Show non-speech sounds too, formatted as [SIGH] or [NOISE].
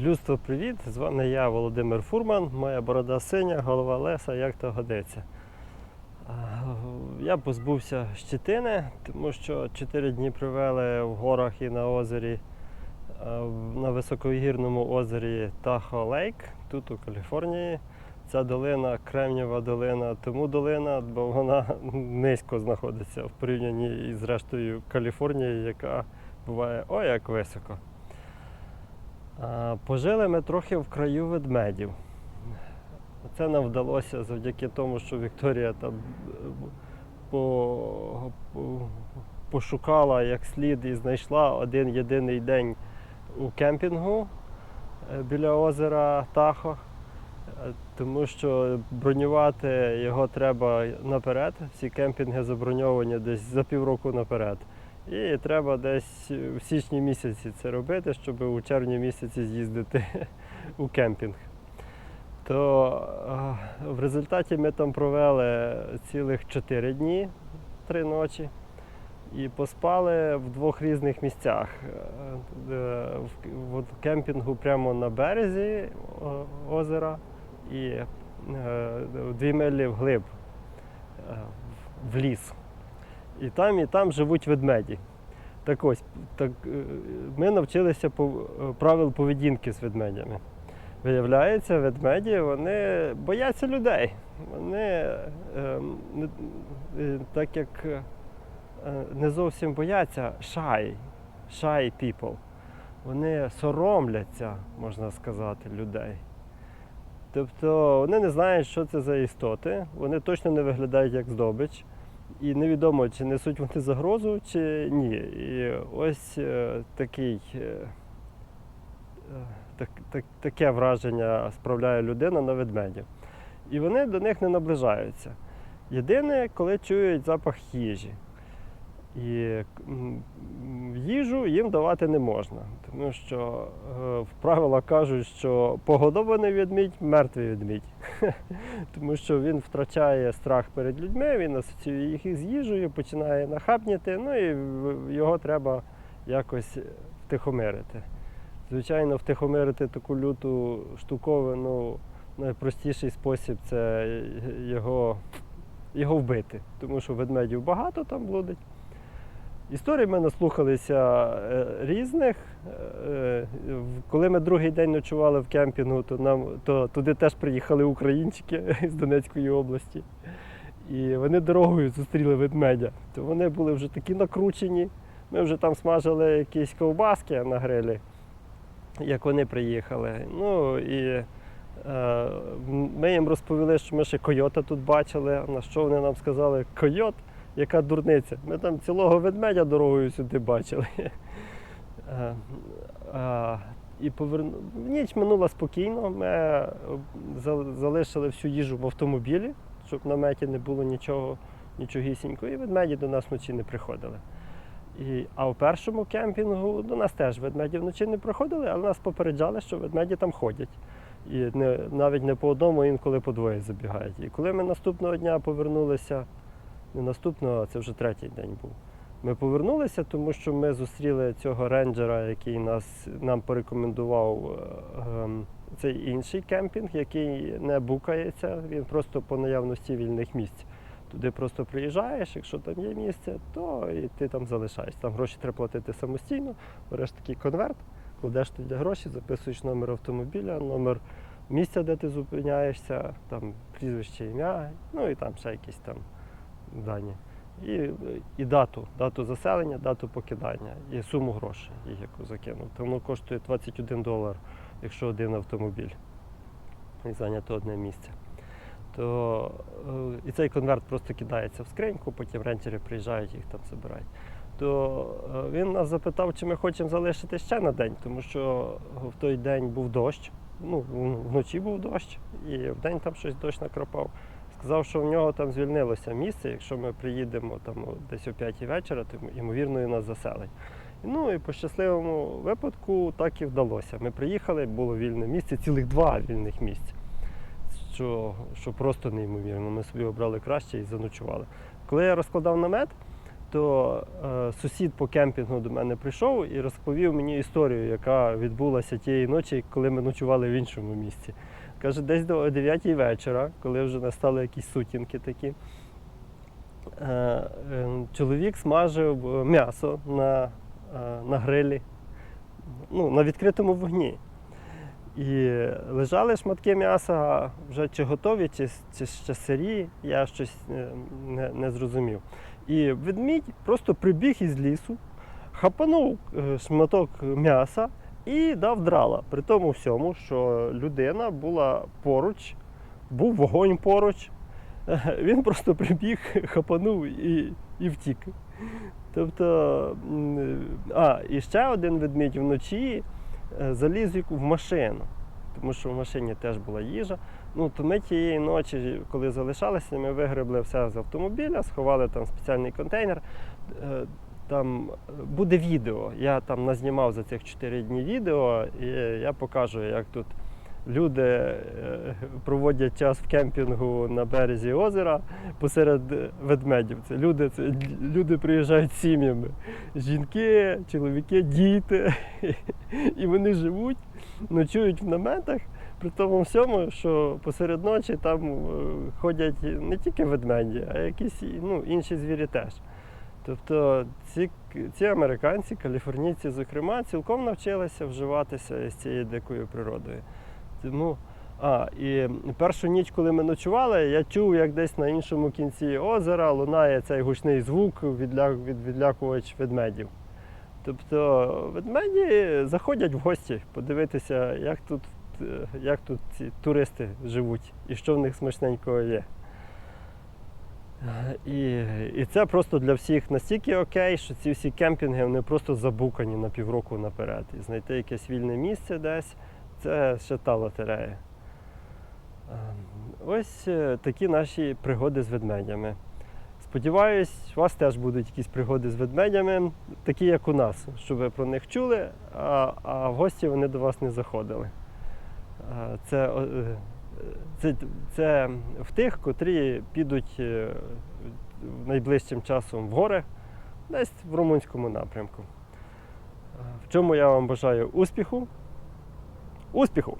Людство, привіт! З вами я, Володимир Фурман, моя борода синя, голова леса, як то годиться. Я позбувся щетини, тому що 4 дні провели в горах і на озері, на високогірному озері Тахо Лейк, тут у Каліфорнії. Ця долина Кремнієва долина, тому долина, бо вона низько знаходиться в порівнянні із рештою Каліфорнії, яка буває ой як високо. Пожили ми трохи в краю ведмедів. Це нам вдалося завдяки тому, що Вікторія там е, по, пошукала як слід і знайшла один єдиний день у кемпінгу е, біля озера Тахо. Е, Тому що бронювати його треба наперед. Всі кемпінги заброньовані десь за півроку наперед. І треба десь в січні місяці це робити, щоб у червні місяці з'їздити [LAUGHS] у кемпінг. То е, в результаті ми там провели цілих 4 дні, 3 ночі, і поспали в двох різних місцях. Е, е, В, кемпінгу прямо на березі озера і е, дві милі вглиб е, в ліс. І там, і там живуть ведмеді. Так ось, так, е, ми навчилися пов- е, правил поведінки з ведмедями. Виявляється, ведмеді вони бояться людей. Вони е, е, так як е, не зовсім бояться shy, shy people. Вони соромляться, можна сказати, людей. Тобто вони не знають, що це за істоти, вони точно не виглядають як здобич. І невідомо, чи несуть вони загрозу, чи ні. І ось е, такий, е, е, так, так, таке враження справляє людина на ведмедів. І вони до них не наближаються. Єдине, коли чують запах їжі. І їжу їм давати не можна, тому що е, в правилах кажуть, що погодований ведмідь мертвий ведмідь. [LAUGHS] тому що він втрачає страх перед людьми, він асоціює їх з їжею, починає нахабніти, ну і його треба якось втихомирити. Звичайно, втихомирити таку люту штуковину найпростіший спосіб це його, його вбити, тому що ведмедів багато там блудить. Історій ми наслухалися е, різних. Е, Коли ми другий день ночували в кемпінгу, то нам то туди теж приїхали українчики [LAUGHS] з Донецької області. І вони дорогою зустріли ведмедя. То вони були вже такі накручені. Ми вже там смажили якісь ковбаски на грилі, як вони приїхали. Ну і е, ми їм розповіли, що ми ще койота тут бачили. На що вони нам сказали? Койот? Яка дурниця. Ми там цілого ведмедя дорогою сюди бачили. [LAUGHS] Е, І поверну... ніч минула спокійно. Ми е, залишили всю їжу в автомобілі, щоб в наметі не було нічого, нічогісінького, і ведмеді до нас вночі не приходили. І, а в першому кемпінгу до нас теж ведмеді вночі не приходили, але нас попереджали, що ведмеді там ходять. І не, навіть не по одному, інколи по двоє забігають. І коли ми наступного дня повернулися, наступного, це вже третій день був. Ми повернулися, тому що ми зустріли цього рейнджера, який нас, нам порекомендував ем, цей інший кемпінг, який не букається, він просто по наявності вільних місць. Туди просто приїжджаєш, якщо там є місце, то і ти там залишаєшся. Там гроші треба платити самостійно, береш такий конверт, кладеш туди гроші, записуєш номер автомобіля, номер місця, де ти зупиняєшся, там прізвище, ім'я, ну і там ще якісь там дані. І, і дату, дату заселення, дату покидання і суму грошей, яку закинув. То воно коштує 21 долар, якщо один автомобіль і зайнято одне місце. То е, і цей конверт просто кидається в скриньку, потім рентери приїжджають, їх там забирають. То е, він нас запитав, чи ми хочемо залишити ще на день, тому що в той день був дощ. Ну, вночі був дощ, і в день там щось дощ накрапав. Сказав, що в нього там звільнилося місце. Якщо ми приїдемо там десь о 5 вечора, то ймовірно і нас заселить. Ну і по щасливому випадку так і вдалося. Ми приїхали, було вільне місце, цілих два вільних місця. Що, що просто неймовірно. Ми собі обрали краще і заночували. Коли я розкладав намет, то е, сусід по кемпінгу до мене прийшов і розповів мені історію, яка відбулася тієї ночі, коли ми ночували в іншому місці. Каже, десь до 9 вечора, коли вже настали якісь сутінки такі, е, е, чоловік смажив е, м'ясо на, на грилі, ну, на відкритому вогні. І лежали шматки м'яса вже чи готові, чи, чи ще сирі, я щось не, не зрозумів. І ведмідь просто прибіг із лісу, хапанув шматок м'яса і дав драла. При тому всьому, що людина була поруч, був вогонь поруч. Е, [LAUGHS] Він просто прибіг, хапанув і, і втік. Тобто, а, і ще один ведмідь вночі е, заліз в машину, тому що в машині теж була їжа. Ну, то ми тієї ночі, коли залишалися, ми вигребли все з автомобіля, сховали там спеціальний контейнер. Там буде відео. Я там назнімав за цих 4 дні відео, і я покажу, як тут люди е, проводять час в кемпінгу на березі озера посеред ведмедів. Це люди, це люди приїжджають сім'ями. Жінки, чоловіки, діти. [LAUGHS] І вони живуть, ночують в наметах. При тому всьому, що посеред ночі там е, ходять не тільки ведмеді, а якісь ну, інші звірі теж. Тобто ці, ці американці, каліфорнійці, зокрема, цілком навчилися вживатися із цією дикою природою. Тому, а, і першу ніч, коли ми ночували, я чув, як десь на іншому кінці озера лунає цей гучний звук від відлякувач ведмедів. Тобто ведмеді заходять в гості подивитися, як тут, е, як тут ці туристи живуть і що в них смачненького є. Е, І, і це просто для всіх настільки окей, що ці всі кемпінги вони просто забукані на півроку наперед. І знайти якесь вільне місце десь це ще та лотерея. Е, Ось е, такі наші пригоди з ведмедями. Сподіваюсь, у вас теж будуть якісь пригоди з ведмедями, такі як у нас, щоб ви про них чули, а, а в гості вони до вас не заходили. Е, Це, це, це в тих, котрі підуть е, найближчим часом в гори, десь в румунському напрямку. Е, В чому я вам бажаю успіху. Успіху!